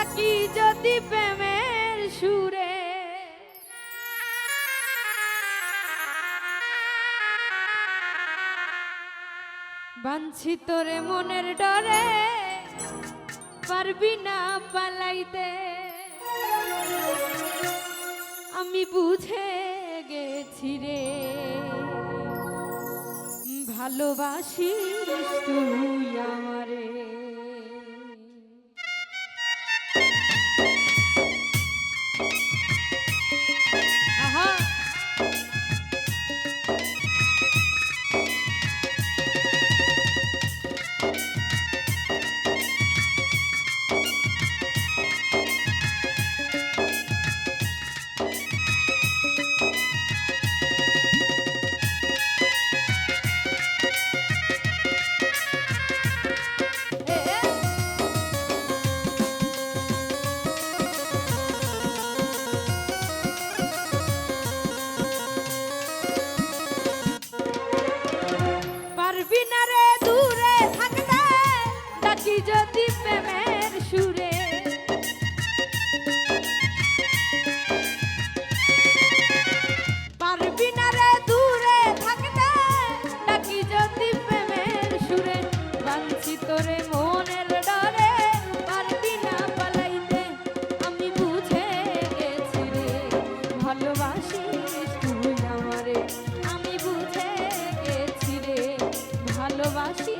ডাকি যদি প্রেমের সুরে। বাঞ্ছি তোরে মনের ডরে, পারবি না পালাইতে। আমি বুঝে গেছি রে, ভালোবাসিস তুই আমারে। ভালোবাসিস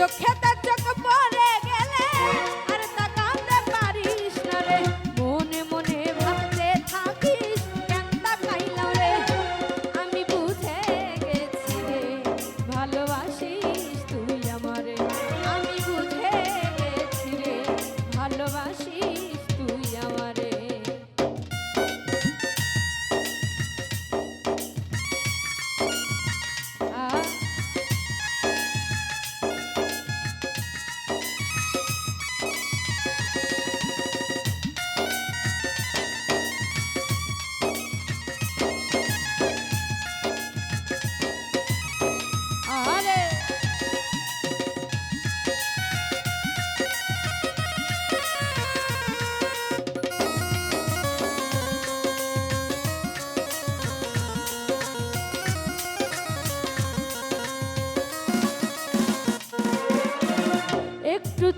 চোখে তো চোখ পড়ে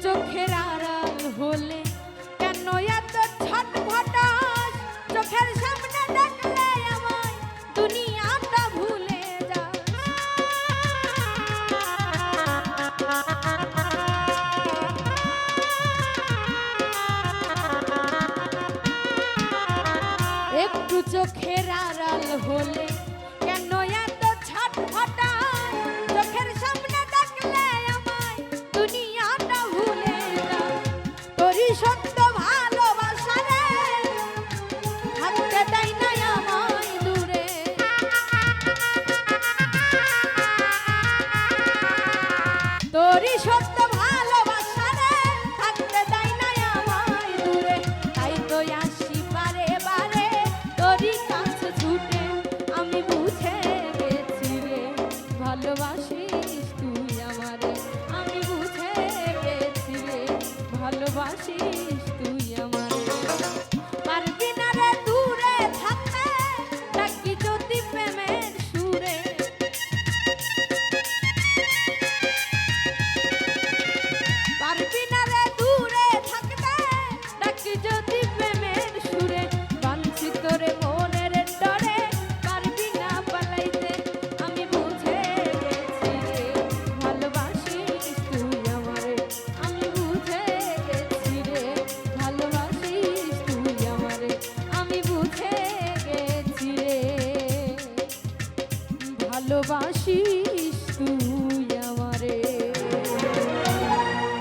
চোখের আড়াল হলে কেন এত ছটফটাস চোখের সামনে দেখলে আমায় দুনিয়াটা ভুলে যা। একটু চোখের আড়াল হলে Pedro Batista. ভালোবাসি।